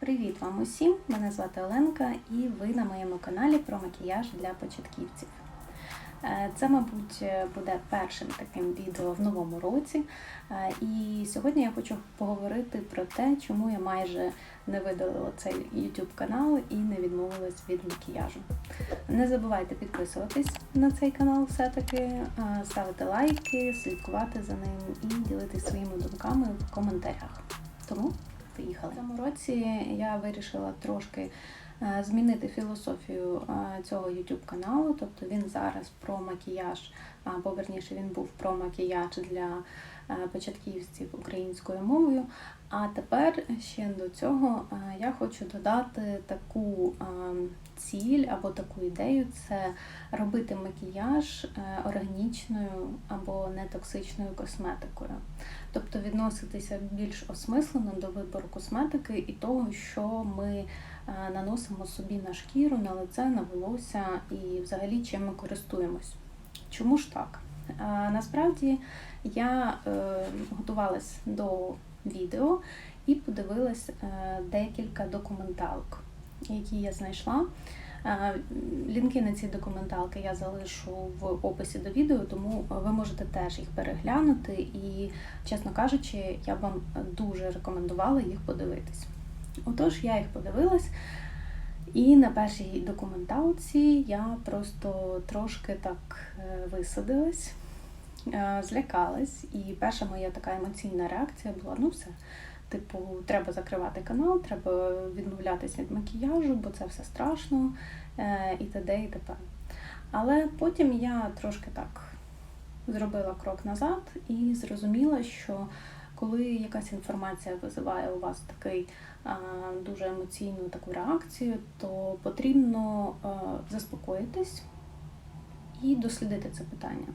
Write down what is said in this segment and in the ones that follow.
Привіт вам усім! Мене звати Оленка і ви на моєму каналі про макіяж для початківців. Е, Це, мабуть, буде першим таким відео в новому році. Е, І сьогодні я хочу поговорити про те, чому я майже не видалила цей YouTube канал і не відмовилась від макіяжу. Не забувайте підписуватись на цей канал все-таки, е, ставити лайки, слідкувати за ним і ділитися своїми думками в коментарях. Тому поїхали. В цьому році я вирішила трошки е, змінити філософію е, цього YouTube каналу. Тобто він зараз про макіяж, або верніше він був про макіяж для е, початківців українською мовою. А тепер ще до цього е, я хочу додати таку е, ціль або таку ідею це робити макіяж е, органічною або нетоксичною косметикою. Тобто відноситися більш осмислено до вибору косметики і того, що ми наносимо собі на шкіру, на лице, на волосся і взагалі чим ми користуємось. Чому ж так? Насправді я готувалась до відео і подивилась е, декілька документалок, які я знайшла. Е, Лінки на ці документалки я залишу в описі до відео, тому ви можете теж їх переглянути. І, чесно кажучи, я вам дуже рекомендувала їх подивитись. Отож, я їх подивилась, і на першій документалці я просто трошки так е, висадилась, злякалась, і перша моя така емоційна реакція була: ну все. Типу, треба закривати канал, треба відмовлятися від макіяжу, бо це все страшно, е, і т.д. і т.п. Але потім я трошки так зробила крок назад і зрозуміла, що коли якась інформація визиває у вас такий а, дуже емоційну таку реакцію, то потрібно а, заспокоїтись і дослідити це питання.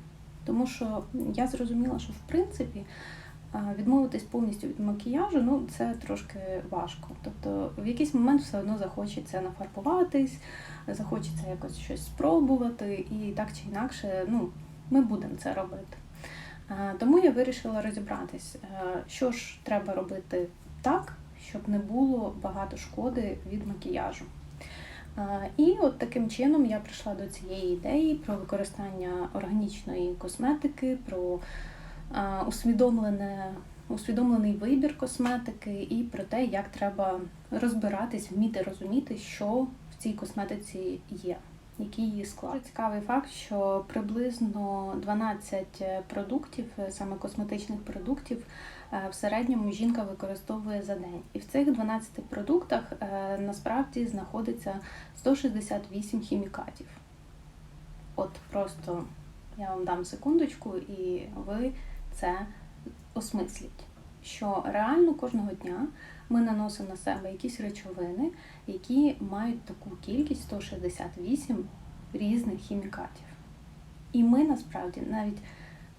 Тому що я зрозуміла, що в принципі відмовитись повністю від макіяжу, ну це трошки важко. Тобто в якийсь момент все одно захочеться нафарбуватись, захочеться якось щось спробувати, і так чи інакше, ну, ми будемо це робити. Тому я вирішила розібратись, що ж треба робити так, щоб не було багато шкоди від макіяжу. І от таким чином я прийшла до цієї ідеї про використання органічної косметики, про усвідомлене, усвідомлений вибір косметики і про те, як треба розбиратись, вміти розуміти, що в цій косметиці є. Який її склад. Цікавий факт, що приблизно 12 продуктів, е, саме косметичних продуктів, е, в середньому жінка використовує за день. І в цих 12 продуктах е, насправді знаходиться 168 хімікатів. От просто я вам дам секундочку, і ви це осмисліть. Що реально кожного дня ми наносимо на себе якісь речовини, які мають таку кількість 168 різних хімікатів. І ми насправді навіть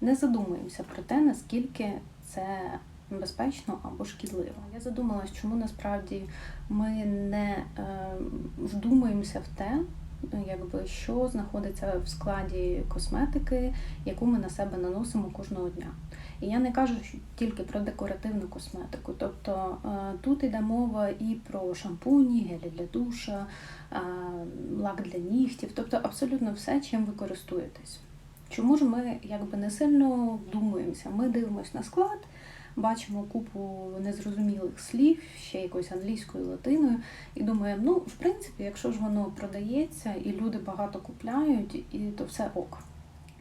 не задумуємося про те, наскільки це безпечно або шкідливо. Я задумалась, чому насправді ми не е, вдумуємося в те, якби що знаходиться в складі косметики, яку ми на себе наносимо кожного дня. І я не кажу тільки про декоративну косметику. Тобто е, тут йде мова і про шампуні, гелі для душа, е, лак для нігтів, тобто абсолютно все, чим ви користуєтесь. Чому ж ми якби не сильно вдумуємося? Ми дивимося на склад, бачимо купу незрозумілих слів, ще якоюсь англійською латиною, і думаємо, ну, в принципі, якщо ж воно продається і люди багато купляють, і то все ок.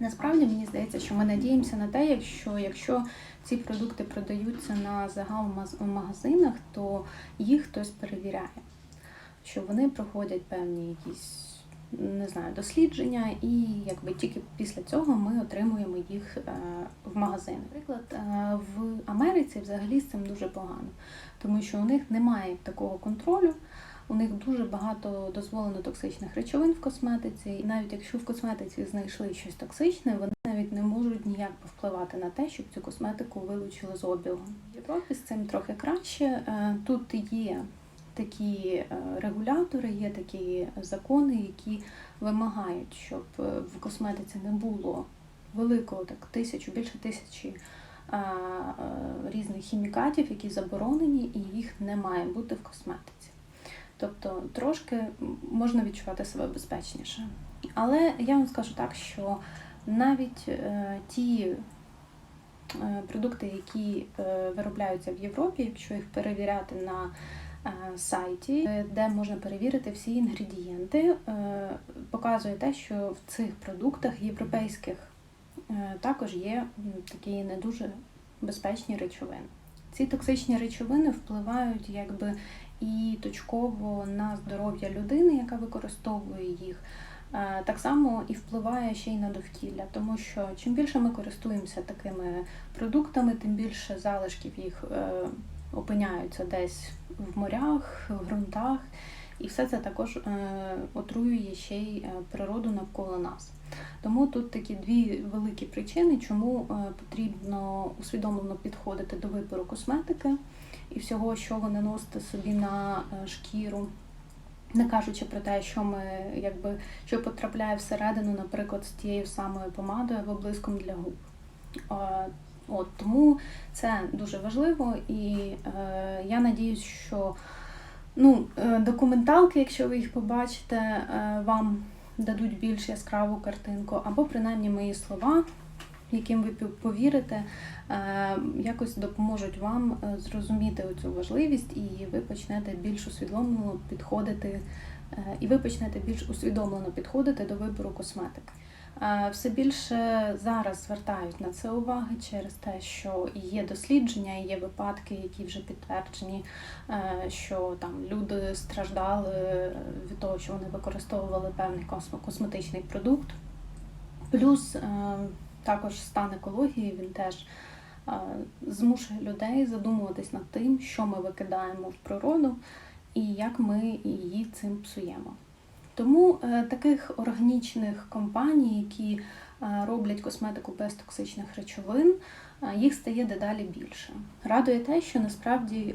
Насправді мені здається, що ми надіємося на те, якщо, якщо ці продукти продаються на загал в магазинах, то їх хтось перевіряє, що вони проходять певні якісь не знаю, дослідження, і якби тільки після цього ми отримуємо їх е, в магазини. Наприклад, е, в Америці взагалі з цим дуже погано, тому що у них немає такого контролю. У них дуже багато дозволено токсичних речовин в косметиці, і навіть якщо в косметиці знайшли щось токсичне, вони навіть не можуть ніяк повпливати на те, щоб цю косметику вилучили з обігу. В Європі з цим трохи краще. Е, Тут є такі е, регулятори, є такі закони, які вимагають, щоб е, в косметиці не було великого так тисячу, більше тисячі різних хімікатів, які заборонені, і їх не має бути в косметиці. Тобто трошки можна відчувати себе безпечніше. Але я вам скажу так, що навіть е, ті е, продукти, які е, виробляються в Європі, якщо їх перевіряти на е, сайті, е, де можна перевірити всі інгредієнти, е, показує те, що в цих продуктах європейських е, також є такі не дуже безпечні речовини. Ці токсичні речовини впливають якби і точково на здоров'я людини, яка використовує їх. Е, Так само і впливає ще й на довкілля, тому що чим більше ми користуємося такими продуктами, тим більше залишків їх е, опиняються десь в морях, в ґрунтах, і все це також е, отруює ще й природу навколо нас. Тому тут такі дві великі причини, чому потрібно усвідомлено підходити до вибору косметики і всього, що ви наносите собі на е, шкіру. Не кажучи про те, що ми якби що потрапляє всередину, наприклад, з тією самою помадою або блиском для губ. От тому це дуже важливо, і е, я надіюсь, що ну, е, документалки, якщо ви їх побачите, е, вам дадуть більш яскраву картинку, або принаймні мої слова, яким ви повірите, е, якось допоможуть вам е, зрозуміти цю важливість, і ви почнете більш усвідомлено підходити, е, і ви почнете більш усвідомлено підходити до вибору косметики. Все більше зараз звертають на це уваги через те, що є дослідження, є випадки, які вже підтверджені, що там люди страждали від того, що вони використовували певний косметичний продукт. Плюс е, також стан екології він теж е, змушує людей задумуватись над тим, що ми викидаємо в природу і як ми її цим псуємо. Тому е, таких органічних компаній, які е, роблять косметику без токсичних речовин, їх стає дедалі більше. Радує те, що насправді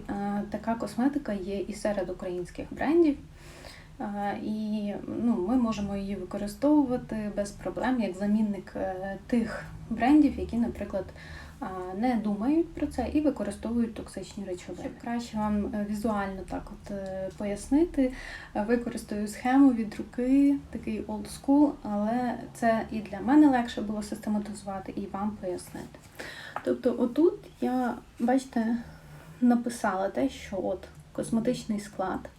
така косметика є і серед українських брендів. Е, І ну, ми можемо її використовувати без проблем як замінник е, тих брендів, які, наприклад, е, не думають про це і використовують токсичні речовини. Щоб краще вам візуально так от пояснити, використаю схему від руки, такий old school, але це і для мене легше було систематизувати, і вам пояснити. Тобто, отут я, бачите, написала те, що от косметичний склад.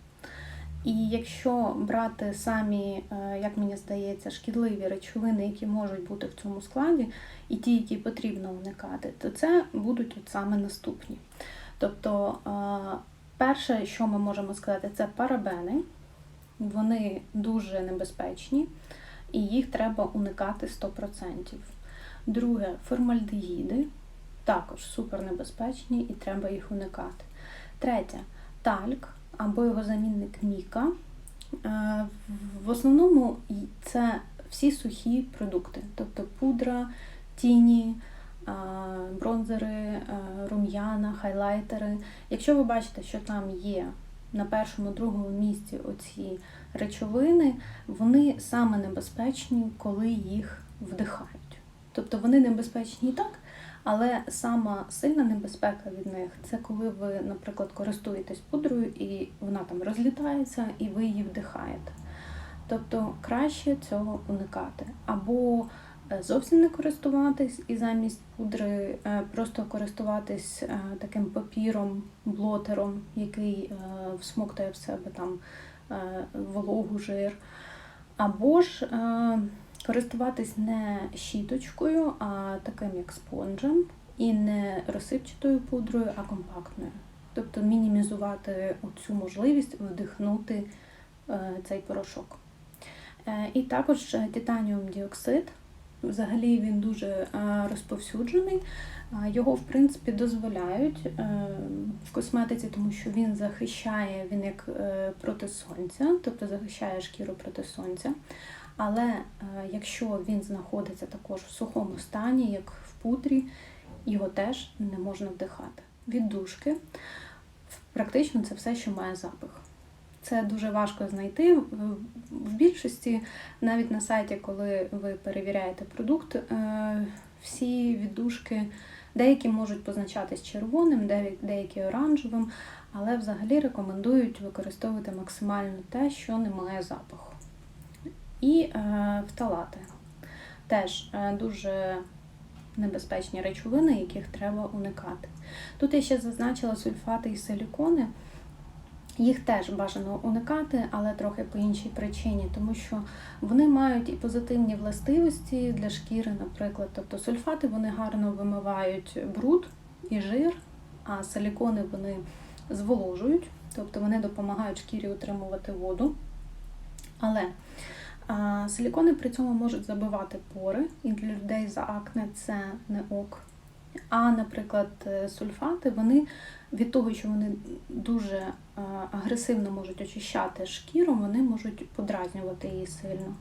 І якщо брати самі, е, як мені здається, шкідливі речовини, які можуть бути в цьому складі, і ті, які потрібно уникати, то це будуть от саме наступні. Тобто, е, перше, що ми можемо сказати, це парабени. Вони дуже небезпечні, і їх треба уникати 100%. Друге, формальдегіди також супернебезпечні і треба їх уникати. Третє тальк або його замінник Міка. Е, В основному це всі сухі продукти, тобто пудра, тіні, е, бронзери, е, рум'яна, хайлайтери. Якщо ви бачите, що там є на першому, другому місці оці речовини, вони саме небезпечні, коли їх вдихають. Тобто вони небезпечні і так, але сама сильна небезпека від них це коли ви, наприклад, користуєтесь пудрою і вона там розлітається, і ви її вдихаєте. Тобто краще цього уникати. Або е, зовсім не користуватись і замість пудри е, просто користуватись е, таким папіром, блотером, який всмоктує в себе там вологу, жир. Або ж користуватись не щіточкою, а таким як спонжем, і не розсипчатою пудрою, а компактною. Тобто мінімізувати цю можливість вдихнути е, цей порошок. Е, І також е, титаніум діоксид. Взагалі він дуже розповсюджений. Його, в принципі, дозволяють в косметиці, тому що він захищає він як проти сонця, тобто захищає шкіру проти сонця. Але е, якщо він знаходиться також в сухому стані, як в пудрі, його теж не можна вдихати. Віддушки практично це все, що має запах. Це дуже важко знайти. В- В більшості, навіть на сайті, коли ви перевіряєте продукт, е, всі віддушки деякі можуть позначатись червоним, деякі оранжевим, але взагалі рекомендують використовувати максимально те, що не має запаху. І е, фталати теж е, дуже небезпечні речовини, яких треба уникати. Тут я ще зазначила сульфати і силікони. Їх теж бажано уникати, але трохи по іншій причині, тому що вони мають і позитивні властивості для шкіри, наприклад. Тобто сульфати вони гарно вимивають бруд і жир, а силікони вони зволожують, тобто вони допомагають шкірі утримувати воду. Але силікони при цьому можуть забивати пори, і для людей за акне це не ок. А, наприклад, е, сульфати, вони від того, що вони дуже е, агресивно можуть очищати шкіру, вони можуть подразнювати її сильно.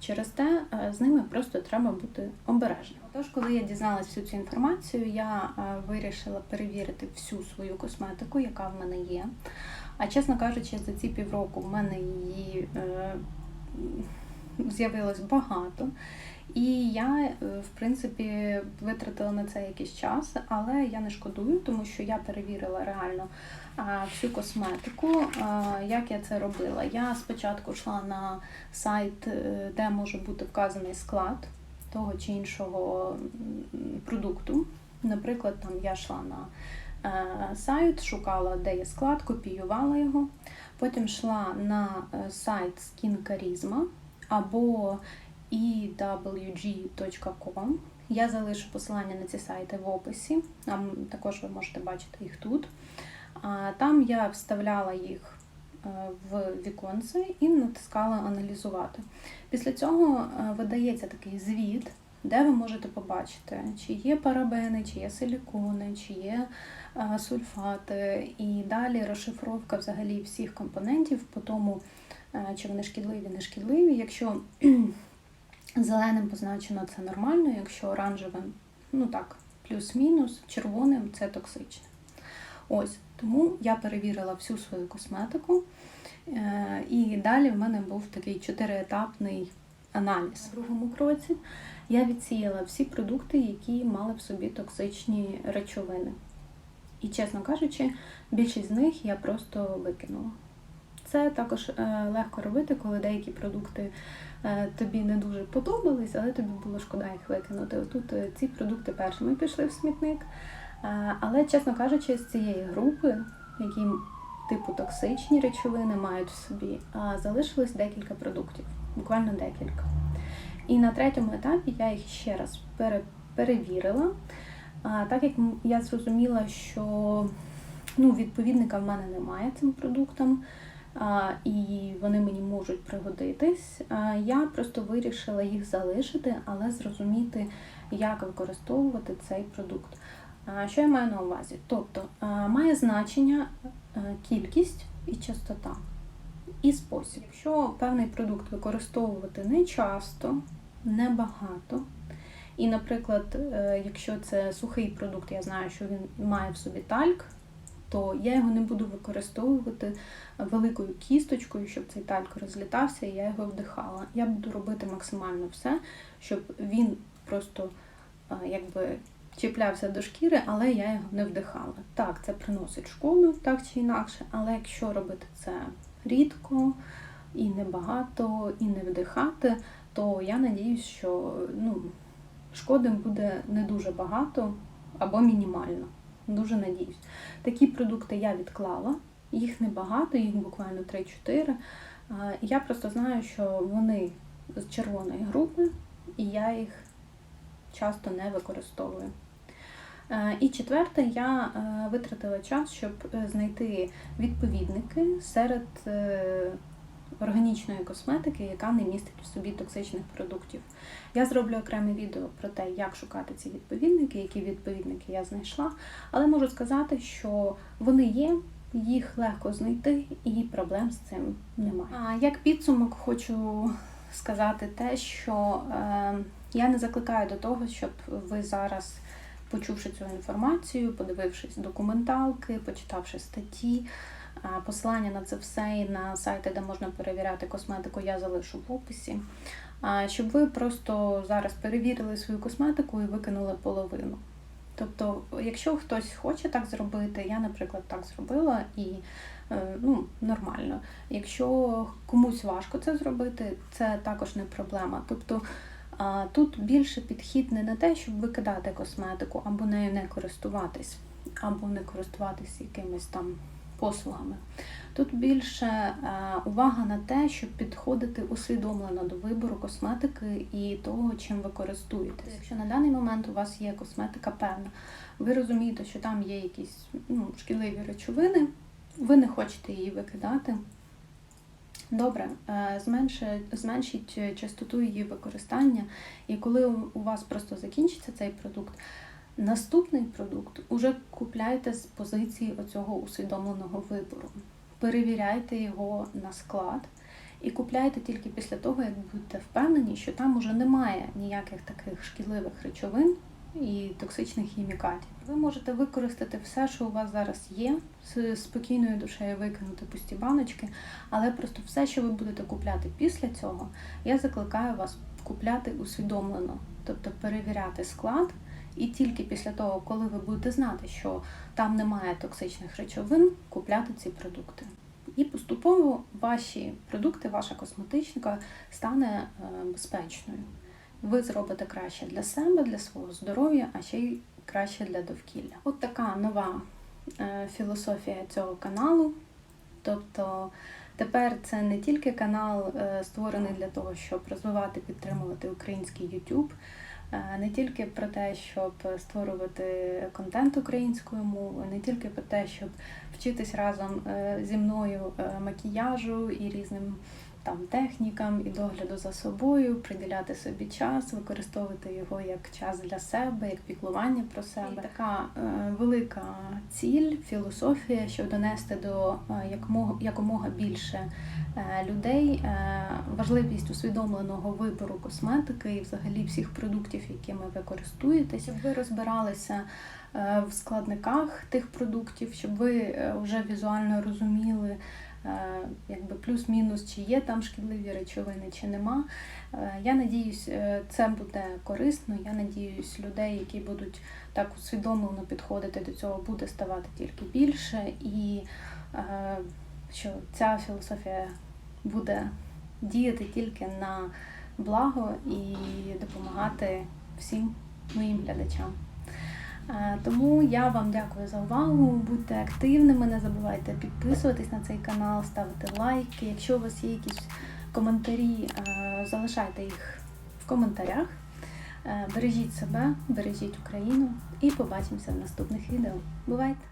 Через те е, з ними просто треба бути обережним. Тож, коли я дізналась всю цю інформацію, я вирішила перевірити всю свою косметику, яка в мене є. А чесно кажучи, за ці півроку в мене її з'явилось багато. І я, е, в принципі, витратила на це якийсь час, але я не шкодую, тому що я перевірила реально всю косметику. Як я це робила? Я спочатку йшла на сайт, е, де може бути вказаний склад того чи іншого продукту. Наприклад, там я йшла на е, сайт, шукала, де є склад, копіювала його. Потім йшла на е, сайт Skin або ewg.com. Я залишу посилання на ці сайти в описі. Там також ви можете бачити їх тут. Там я вставляла їх е, в віконце і натискала аналізувати. Після цього е, видається такий звіт, де ви можете побачити, чи є парабени, чи є силікони, чи є е, сульфати, і далі розшифровка взагалі всіх компонентів по тому, е, чи вони шкідливі, не шкідливі. Якщо Зеленим позначено це нормально, якщо оранжевим, ну так, плюс-мінус, червоним це токсичне. Ось, тому я перевірила всю свою косметику. Е, І далі в мене був такий чотириетапний аналіз. У другому кроці я відсіяла всі продукти, які мали в собі токсичні речовини. І, чесно кажучи, більшість з них я просто викинула. Це також е, легко робити, коли деякі продукти е, тобі не дуже подобались, але тобі було шкода їх викинути. Тут е, ці продукти першими пішли в смітник. Але, чесно кажучи, з цієї групи, які типу токсичні речовини мають в собі, залишилось декілька продуктів, буквально декілька. І на третьому етапі я їх ще раз перевірила, так як я зрозуміла, що ну, відповідника в мене немає цим продуктам і вони мені можуть пригодитись. Я просто вирішила їх залишити, але зрозуміти, як використовувати цей продукт. Що я маю на увазі? Тобто має значення е, кількість і частота, і спосіб. Якщо певний продукт використовувати не часто, не багато. І, наприклад, е, якщо це сухий продукт, я знаю, що він має в собі тальк, то я його не буду використовувати великою кісточкою, щоб цей тальк розлітався, і я його вдихала. Я буду робити максимально все, щоб він просто е, якби чіплявся до шкіри, але я його не вдихала. Так, це приносить шкоду, так чи інакше, але якщо робити це рідко і небагато, і не вдихати, то я надіюсь, що ну, шкоди буде не дуже багато або мінімально. Дуже надіюсь. Такі продукти я відклала, їх небагато, їх буквально 3-4. Я просто знаю, що вони з червоної групи, і я їх часто не використовую. Е, І четверте, я е, витратила час, щоб е, знайти відповідники серед органічної косметики, яка не містить в собі токсичних продуктів. Я зроблю окреме відео про те, як шукати ці відповідники, які відповідники я знайшла, але можу сказати, що вони є, їх легко знайти і проблем з цим немає. А як підсумок хочу сказати те, що е, я не закликаю до того, щоб ви зараз, почувши цю інформацію, подивившись документалки, почитавши статті. Посилання на це все і на сайти, де можна перевіряти косметику, я залишу в описі. Щоб ви просто зараз перевірили свою косметику і викинули половину. Тобто, якщо хтось хоче так зробити, я, наприклад, так зробила і е, ну, нормально. Якщо комусь важко це зробити, це також не проблема. Тобто тут більше підхід не на те, щоб викидати косметику або нею не користуватись, або не користуватись якимись там послугами. Тут більше е, увага на те, щоб підходити усвідомлено до вибору косметики і того, чим ви користуєтесь. Якщо на даний момент у вас є косметика певна, ви розумієте, що там є якісь ну, шкідливі речовини, ви не хочете її викидати. Добре, е, зменши- зменшіть е, частоту її використання, і коли у вас просто закінчиться цей продукт, наступний продукт уже купляйте з позиції оцього усвідомленого вибору. Перевіряйте його на склад і купляйте тільки після того, як будете впевнені, що там уже немає ніяких таких шкідливих речовин і токсичних хімікатів. Ви можете використати все, що у вас зараз є, з спокійною душею викинути пусті баночки, але просто все, що ви будете купляти після цього, я закликаю вас купляти усвідомлено, тобто перевіряти склад. І тільки після того, коли ви будете знати, що там немає токсичних речовин, купляти ці продукти. І поступово ваші продукти, ваша косметичка стане е, безпечною. Ви зробите краще для себе, для свого здоров'я, а ще й краще для довкілля. От така нова е, філософія цього каналу. Тобто тепер це не тільки канал е, створений для того, щоб розвивати, підтримувати український YouTube, не тільки про те, щоб створювати контент українською мовою, не тільки про те, щоб вчитись разом е, зі мною е, макіяжу і різним там технікам і догляду за собою, приділяти собі час, використовувати його як час для себе, як піклування про себе. Така е, велика ціль, філософія, щоб донести до е, якомога, якомога більше е, людей е, важливість усвідомленого вибору косметики і взагалі всіх продуктів, якими ви користуєтесь, щоб ви розбиралися е, в складниках тих продуктів, щоб ви е, вже візуально розуміли. Е, Якби плюс-мінус, чи є там шкідливі речовини, чи нема. Е, Я надіюсь, е, це буде корисно. Я надіюсь, людей, які будуть так усвідомлено підходити до цього, буде ставати тільки більше, і що ця філософія буде діяти тільки на благо і допомагати всім моїм глядачам. Е, Тому я вам дякую за увагу. Будьте активними, не забувайте підписуватись на цей канал, ставити лайки. Якщо у вас є якісь коментарі, е, залишайте їх в коментарях. Е, Бережіть себе, бережіть Україну і побачимося в наступних відео. Бувайте!